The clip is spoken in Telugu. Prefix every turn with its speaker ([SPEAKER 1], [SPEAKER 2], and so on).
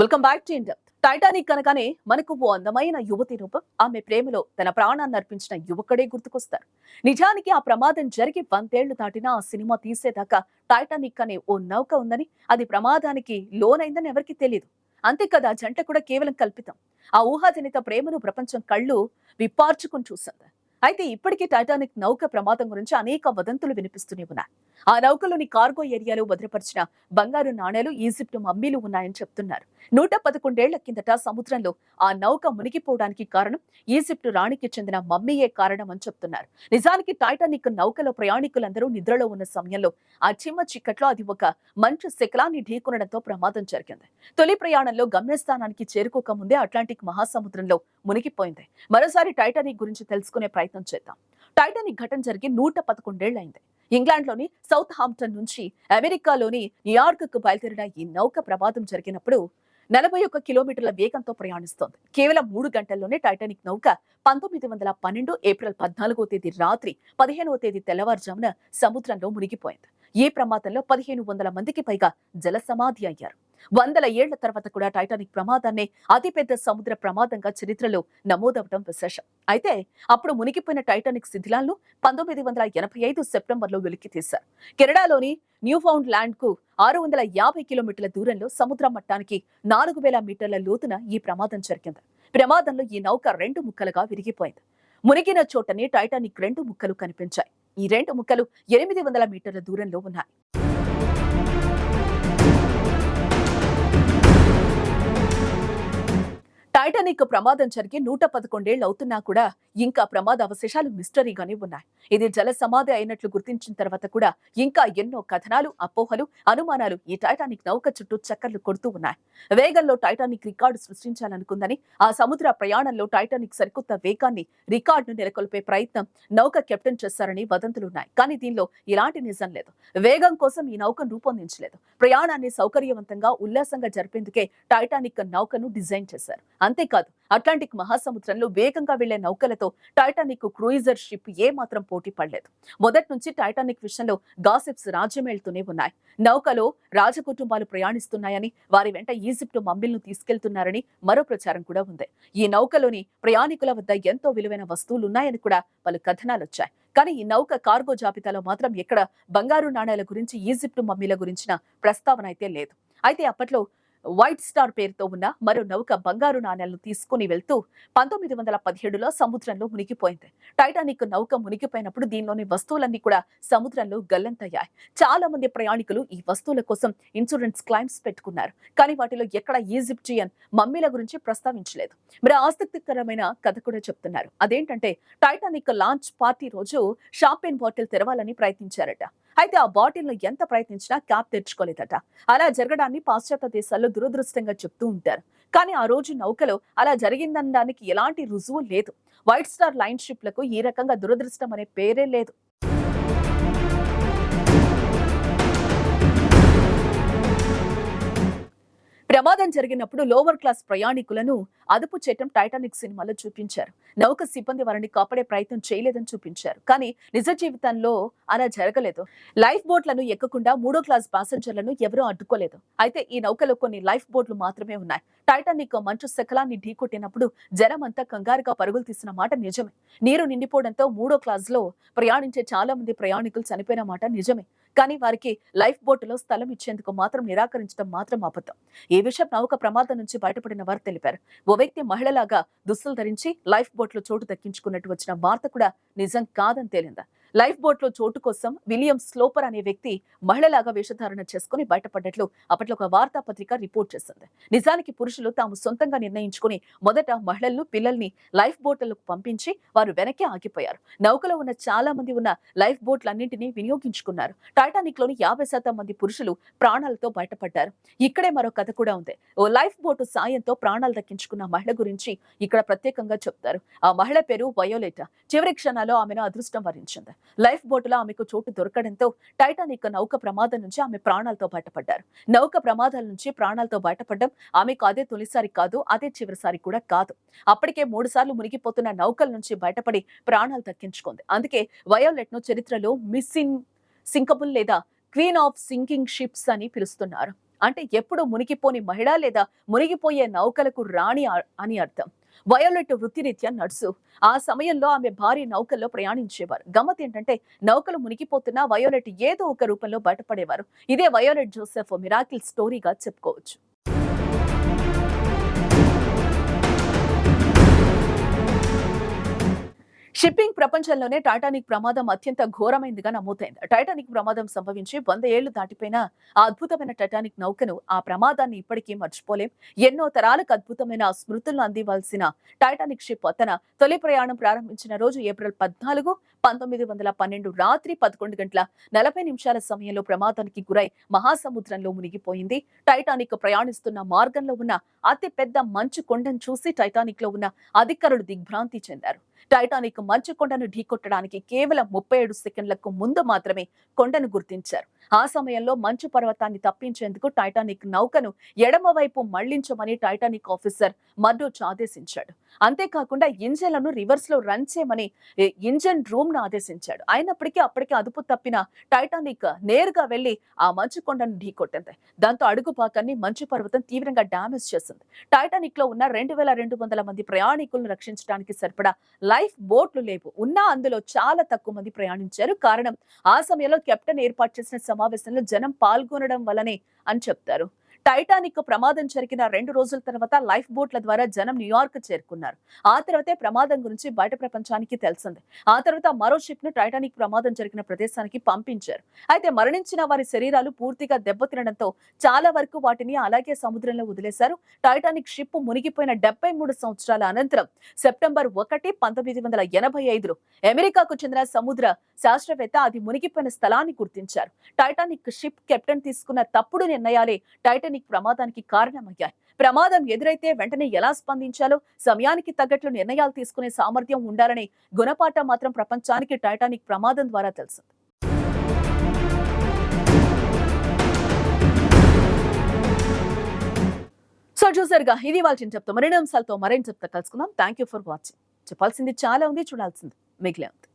[SPEAKER 1] Welcome back to India Titanic కనుకనే మనకు ఓ అందమైన యువతి రూపం. ఆమె ప్రేమలో తన ప్రాణాన్ని అర్పించిన యువకుడే గుర్తుకొస్తారు. నిజానికి ఆ ప్రమాదం జరిగి వందేళ్ళు దాటినా ఆ సినిమా తీసేదాకా టైటానిక్ అనే ఓ నౌక ఉందని అది ప్రమాదానికి లోనైందని ఎవరికీ తెలియదు అంతే కదా జంట కూడా కేవలం కల్పితం. ఆ ఊహాజనిత ప్రేమను ప్రపంచం కళ్ళు విప్పార్చుకుని చూసింది. అయితే ఇప్పటికీ టైటానిక్ నౌక ప్రమాదం గురించి అనేక వదంతులు వినిపిస్తూనే ఉన్నాయి. ఆ నౌకలోని కార్గో ఏరియాలో భద్రపరిచిన బంగారు నాణేలు ఈజిప్ట్ మమ్మీలు ఉన్నాయని చెప్తున్నారు. నూట పదకొండేళ్ళ కిందట సముద్రంలో ఆ నౌక మునిగిపోవడానికి కారణం ఈజిప్ట్ రాణికి చెందిన మమ్మీయే కారణం అని చెప్తున్నారు. నిజానికి టైటానిక్ నౌకలో ప్రయాణికులందరూ నిద్రలో ఉన్న సమయంలో ఆ చిమ్మ చిక్కట్లో అది ఒక మంచు శకలాన్ని ఢీకొనడంతో ప్రమాదం జరిగింది. తొలి ప్రయాణంలో గమ్యస్థానానికి చేరుకోక ముందే అట్లాంటిక్ మహాసముద్రంలో మునిగిపోయింది. మరోసారి టైటానిక్ గురించి తెలుసుకునే ప్రయత్నం చేద్దాం. టైటానిక్ ఘటన జరిగి నూట పదకొండేళ్ళైంది ఇంగ్లాండ్లోని సౌత్ హాంప్టన్ నుంచి అమెరికాలోని న్యూయార్క్కు బయలుదేరిన ఈ నౌక ప్రమాదం జరిగినప్పుడు నలభై ఒక్క కిలోమీటర్ల వేగంతో ప్రయాణిస్తోంది. కేవలం మూడు గంటల్లోనే టైటానిక్ నౌక పంతొమ్మిది వందల పన్నెండు ఏప్రిల్ పద్నాలుగో తేదీ రాత్రి పదిహేనవ తేదీ తెల్లవారుజామున సముద్రంలో మునిగిపోయింది. ఈ ప్రమాదంలో పదిహేను వందల మందికి పైగా జలసమాధి అయ్యారు. వందల ఏళ్ళ తర్వాత కూడా టైటానిక్ ప్రమాదాన్ని అతిపెద్ద సముద్ర ప్రమాదంగా చరిత్రలో నమోదవడం విశేషం. అయితే అప్పుడు మునిగిపోయిన టైటానిక్ శిథిలాలను పంతొమ్మిది వందల ఎనభై ఐదు సెప్టెంబర్లో వెలికి తీశారు. కెనడాలోని న్యూఫౌండ్ ల్యాండ్కు ఆరు వందల యాభై కిలోమీటర్ల దూరంలో సముద్ర మట్టానికి నాలుగు వేల మీటర్ల లోతున ఈ ప్రమాదం జరిగింది. ప్రమాదంలో ఈ నౌక రెండు ముక్కలుగా విరిగిపోయింది. మునిగిన చోటనే టైటానిక్ రెండు ముక్కలు కనిపించాయి. ఈ రెండు ముక్కలు ఎనిమిది వందల మీటర్ల దూరంలో ఉన్నాయి. టైటానిక్ ప్రమాదం జరిగి నూట పదకొండేళ్ళు అవుతున్నా కూడా ఇంకా ప్రమాద అవశేషాలు మిస్టరీగానే ఉన్నాయి. ఇది జల సమాధి అయినట్లు గుర్తించిన తర్వాత కూడా ఇంకా ఎన్నో కథనాలు అపోహలు అనుమానాలు ఈ టైటానిక్ నౌక చుట్టూ చక్కర్లు కొడుతూ ఉన్నాయి. వేగంలో టైటానిక్ రికార్డు సృష్టించాలనుకుందని ఆ సముద్ర ప్రయాణంలో టైటానిక్ సరికొత్త వేగాన్ని రికార్డును నెలకొల్పే ప్రయత్నం నౌక కెప్టెన్ చేస్తారని వదంతులున్నాయి కానీ దీనిలో ఇలాంటి నిజం లేదు. వేగం కోసం ఈ నౌకను రూపొందించలేదు. ప్రయాణాన్ని సౌకర్యవంతంగా ఉల్లాసంగా జరిపేందుకే టైటానిక్ నౌకను డిజైన్ చేశారు. అంతేకాదు అట్లాంటిక్ మహాసముద్రంలో వేగంగా వెళ్ళే నౌకలతో టైటానిక్ క్రూయిజర్ షిప్ ఏ మాత్రం పోటీ పడలేదు. మొదటి నుంచి టైటానిక్ విషయంలో గాసిప్స్ రాజ్యమేళ్తూనే ఉన్నాయి. నౌకలో రాజకుటుంబాలు ప్రయాణిస్తున్నాయని వారి వెంట ఈజిప్ట్ మమ్మిల్ను తీసుకెళ్తున్నారని మరో ప్రచారం కూడా ఉంది. ఈ నౌకలోని ప్రయాణికుల వద్ద ఎంతో విలువైన వస్తువులు ఉన్నాయని కూడా పలు కథనాలు వచ్చాయి కానీ ఈ నౌక కార్గో జాబితాలో మాత్రం ఎక్కడ బంగారు నాణేల గురించి ఈజిప్ట్ మమ్మీల గురించిన ప్రస్తావన అయితే లేదు. అయితే అప్పట్లో వైట్ స్టార్ పేరుతో ఉన్న మరో నౌక బంగారు నాణ్యాలను తీసుకుని వెళ్తూ పంతొమ్మిది వందల పదిహేడులో సముద్రంలో మునిగిపోయింది. టైటానిక్ నౌక మునిగిపోయినప్పుడు దీనిలోని వస్తువులన్నీ కూడా సముద్రంలో గల్లంతయ్యాయి. చాలా మంది ప్రయాణికులు ఈ వస్తువుల కోసం ఇన్సూరెన్స్ క్లైమ్స్ పెట్టుకున్నారు. కానీ వాటిలో ఎక్కడ ఈజిప్షియన్ మమ్మీల గురించి ప్రస్తావించలేదు. మరి ఆసక్తికరమైన కథ కూడా చెప్తున్నారు. అదేంటంటే టైటానిక్ లాంచ్ పార్టీ రోజు షాంపెన్ బాటిల్ తెరవాలని ప్రయత్నించారట. అయితే ఆ బాటిల్ను ఎంత ప్రయత్నించినా క్యాప్ తెచ్చుకోలేదట అలా జరగడాన్ని పాశ్చాత్య దేశాల్లో దురదృష్టంగా చెప్తూ ఉంటారు. కానీ ఆ రోజు నౌకలో అలా జరిగిందనడానికి ఎలాంటి రుజువు లేదు. వైట్ స్టార్ లైన్ షిప్లకు ఈ రకంగా దురదృష్టం అనే పేరే లేదు. ప్రమాదం జరిగినప్పుడు లోవర్ క్లాస్ ప్రయాణికులను అదుపు చేయటం టైటానిక్ సినిమాలో చూపించారు. నౌక సిబ్బంది వారిని కాపాడే ప్రయత్నం చేయలేదని చూపించారు. కానీ నిజ జీవితంలో అలా జరగలేదు. లైఫ్ బోట్లను ఎక్కకుండా మూడో క్లాస్ ప్యాసింజర్లను ఎవరూ అడ్డుకోలేదు. అయితే ఈ నౌకలో కొన్ని లైఫ్ బోట్లు మాత్రమే ఉన్నాయి. టైటానిక్ మంచు శకలాన్ని ఢీకొట్టినప్పుడు జనం అంతా కంగారుగా పరుగులు తీసిన మాట నిజమే. నీరు నిండిపోవడంతో మూడో క్లాస్లో ప్రయాణించే చాలా మంది ప్రయాణికులు చనిపోయిన మాట నిజమే. కానీ వారికి లైఫ్ బోటులో స్థలం ఇచ్చేందుకు మాత్రం నిరాకరించడం మాత్రం అబద్ధం. ఈ విషయం నౌక ప్రమాదం నుంచి బయటపడిన వారు తెలిపారు. ఓ వ్యక్తి మహిళలాగా దుస్తులు ధరించి లైఫ్ బోట్లో చోటు దక్కించుకున్నట్టు వచ్చిన వార్త కూడా నిజం కాదని తేలిందా? లైఫ్ బోట్లో చోటు కోసం విలియం స్లోపర్ అనే వ్యక్తి మహిళలాగా వేషధారణ చేసుకుని బయటపడ్డట్లు అప్పట్లో ఒక వార్తాపత్రిక రిపోర్ట్ చేసింది. నిజానికి పురుషులు తాము సొంతంగా నిర్ణయించుకుని మొదట మహిళలను పిల్లల్ని లైఫ్ బోట్లకు పంపించి వారు వెనక్కి ఆగిపోయారు. నౌకలో ఉన్న చాలా మంది ఉన్న లైఫ్ బోట్లన్నింటినీ వినియోగించుకున్నారు. టైటానిక్లోని యాభై శాతం మంది పురుషులు ప్రాణాలతో బయటపడ్డారు. ఇక్కడే మరో కథ కూడా ఉంది. ఓ లైఫ్ బోటు సాయంతో ప్రాణాలు దక్కించుకున్న మహిళ గురించి ఇక్కడ ప్రత్యేకంగా చెప్తారు. ఆ మహిళ పేరు వయోలేట. చివరి క్షణాల్లో ఆమెను అదృష్టం వరించింది. లైఫ్ బోటులో ఆమెకు చోటు దొరకడంతో టైటానిక్ నౌక ప్రమాదం నుంచి ఆమె ప్రాణాలతో బయటపడ్డారు. నౌక ప్రమాదాల నుంచి ప్రాణాలతో బయటపడడం ఆమెకు అదే తొలిసారి కాదు అదే చివరిసారి కూడా కాదు. అప్పటికే మూడు సార్లు మునిగిపోతున్న నౌకల నుంచి బయటపడి ప్రాణాలు దక్కించుకుంది. అందుకే వయోలెట్ను చరిత్రలో మిస్సింగ్ సింకబుల్ లేదా క్వీన్ ఆఫ్ సింకింగ్ షిప్స్ అని పిలుస్తున్నారు. అంటే ఎప్పుడు మునిగిపోని మహిళ లేదా మునిగిపోయే నౌకలకు రాణి అని అర్థం. వయోలెట్ వృత్తిరీత్యా నడుసు ఆ సమయంలో ఆమె భారీ నౌకల్లో ప్రయాణించేవారు. గమ్మత్ ఏంటంటే నౌకలు మునిగిపోతున్నా వయోలెట్ ఏదో ఒక రూపంలో బయటపడేవారు. ఇదే వయోలెట్ జోసెఫ్ మిరాకిల్ స్టోరీగా చెప్పుకోవచ్చు. షిప్పింగ్ ప్రపంచంలోనే టైటానిక్ ప్రమాదం అత్యంత ఘోరమైనదిగా నమోదైంది. టైటానిక్ ప్రమాదం సంభవించి వంద ఏళ్ళు దాటిపోయిన ఆ అద్భుతమైన టైటానిక్ నౌకను ఆ ప్రమాదాన్ని ఇప్పటికీ మర్చిపోలేం. ఎన్నో తరాలకు అద్భుతమైన స్మృతులను అందివ్వాల్సిన టైటానిక్ షిప్ తన తొలి ప్రయాణం ప్రారంభించిన రోజు ఏప్రిల్ పద్నాలుగు పంతొమ్మిది వందల పన్నెండు రాత్రి పదకొండు గంటల నలభై నిమిషాల సమయంలో ప్రమాదానికి గురై మహాసముద్రంలో మునిగిపోయింది. టైటానిక్ ప్రయాణిస్తున్న మార్గంలో ఉన్న అతి పెద్ద మంచు కొండను చూసి టైటానిక్లో ఉన్న అధికారులు దిగ్భ్రాంతి చెందారు. టైటానిక్ మంచు కొండను ఢీకొట్టడానికి కేవలం ముప్పై ఏడు సెకండ్లకు ముందు మాత్రమే కొండను గుర్తించారు. ఆ సమయంలో మంచు పర్వతాన్ని తప్పించేందుకు టైటానిక్ నౌకను ఎడమ వైపు మళ్ళించమని టైటానిక్ ఆఫీసర్ మర్డోచ్ ఆదేశించాడు. అంతేకాకుండా ఇంజన్లను రివర్స్లో రన్ చేయమని ఇంజన్ రూమ్ను ఆదేశించాడు. అయినప్పటికీ అప్పటికే అదుపు తప్పిన టైటానిక్ నేరుగా వెళ్ళి ఆ మంచు కొండను ఢీకొట్టింది. దాంతో అడుగుపాకాన్ని మంచు పర్వతం తీవ్రంగా డామేజ్ చేసింది. టైటానిక్లో ఉన్న రెండు వేల రెండు వందల మంది ప్రయాణికులను రక్షించడానికి సరిపడా లైఫ్ బోట్లు లేవు. ఉన్నా అందులో చాలా తక్కువ మంది ప్రయాణించారు. కారణం ఆ సమయంలో కెప్టెన్ ఏర్పాటు చేసిన సమావేశంలో జనం పాల్గొనడం వల్లనే అని చెప్తారు. టైటానిక్ ప్రమాదం జరిగిన రెండు రోజుల తర్వాత లైఫ్ బోట్ల ద్వారా జనం న్యూయార్క్ చేరుకున్నారు. ఆ తర్వాతే ప్రమాదం గురించి బయట ప్రపంచానికి తెలిసింది. ఆ తర్వాత మరో షిప్ను టైటానిక్ ప్రమాదం జరిగిన ప్రదేశానికి పంపించారు. అయితే మరణించిన వారి శరీరాలు పూర్తిగా దెబ్బతినడంతో చాలా వరకు వాటిని అలాగే సముద్రంలో వదిలేశారు. టైటానిక్ షిప్ మునిగిపోయిన డెబ్బై మూడు సంవత్సరాల అనంతరం సెప్టెంబర్ ఒకటి పంతొమ్మిది వందల ఎనభై ఐదులో అమెరికాకు చెందిన సముద్ర శాస్త్రవేత్త అది మునిగిపోయిన స్థలాన్ని గుర్తించారు. టైటానిక్ షిప్ కెప్టెన్ తీసుకున్న తప్పుడు నిర్ణయాలే టైటానిక్ ప్రమాదానికి కారణమయ్యాయి. ప్రమాదం ఎదురైతే వెంటనే ఎలా స్పందించాలో సమయానికి తగ్గట్లు నిర్ణయాలు తీసుకునే సామర్థ్యం ఉండాలనే గుణపాఠం మాత్రం ప్రపంచానికి టైటానిక్ ప్రమాదం ద్వారా తెలిసింది సో చూసారుగా ఇది వాళ్ళ చెప్తాం. మరిన్ని అంశాలతో మరిన్ని చెప్తా కలుసుకుందాం. థ్యాంక్ యూ ఫర్ వాచింగ్ చెప్పాల్సింది చాలా ఉంది చూడాల్సింది మిగిలే ఉంది.